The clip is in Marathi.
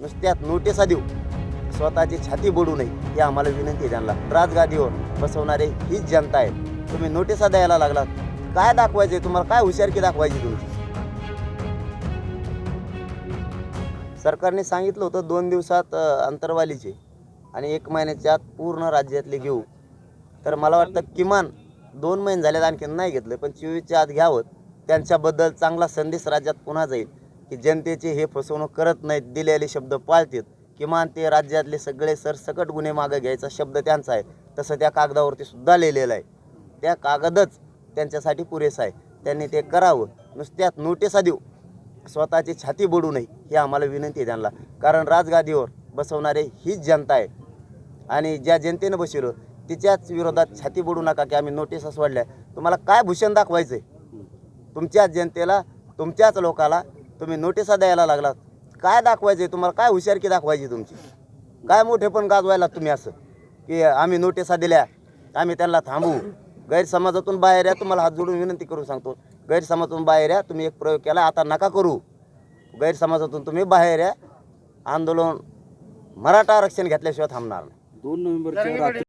नुसत्यात नोटिसा देऊ. स्वतःची छाती बोडू नये ही आम्हाला विनंती आहे त्यांना. राजगादीवर बसवणारे हीच जनता आहे. तुम्ही नोटिसा द्यायला लागलात. काय दाखवायचे तुम्हाला काय हुशारकी दाखवायची तुमची? सरकारने सांगितलं होतं दोन दिवसात अंतरवालीचे आणि एक महिन्याच्या आत पूर्ण राज्यातले घेऊ. तर मला वाटतं किमान दोन महिने झाल्यात आणखी नाही घेतलं पण चोवीसच्या आत घ्यावं. त्यांच्याबद्दल चांगला संदेश राज्यात पुन्हा जाईल. की जनतेचे हे फसवणूक करत नाहीत दिलेले शब्द पाळतात. किमान ते राज्यातले सगळे सरसकट गुन्हे मागं घ्यायचा शब्द त्यांचा आहे. तसं त्या कागदावरती सुद्धा लिहिलेलं आहे. त्या कागदच त्यांच्यासाठी पुरेसा आहे. त्यांनी ते करावं. नुसत्यात नोटिसा देऊ. स्वतःची छाती बुडू नये ही आम्हाला विनंती आहे त्यांना. कारण राजगादीवर बसवणारे हीच जनता आहे. आणि ज्या जनतेनं बसवलं तिच्याच विरोधात छाती बुडू नका की आम्ही नोटिसा सोडल्या. तुम्हाला काय भूषण दाखवायचं आहे तुमच्याच जनतेला तुमच्याच लोकाला तुम्ही नोटिसा द्यायला लागलात. काय दाखवायचं आहे तुम्हाला? काय हुशारकी दाखवायची तुमची? काय मोठे पण गाजवायला तुम्ही असं. की आम्ही नोटिसा दिल्या आम्ही त्यांना थांबू. गैरसमाजातून बाहेर या तुम्हाला हात जोडून विनंती करून सांगतो. गैरसमाजातून बाहेर या तुम्ही एक प्रयोग केला आता नका करू. गैरसमाजातून तुम्ही बाहेर या. आंदोलन मराठा आरक्षण घेतल्याशिवाय थांबणार नाही. दोन नोव्हेंबरच्या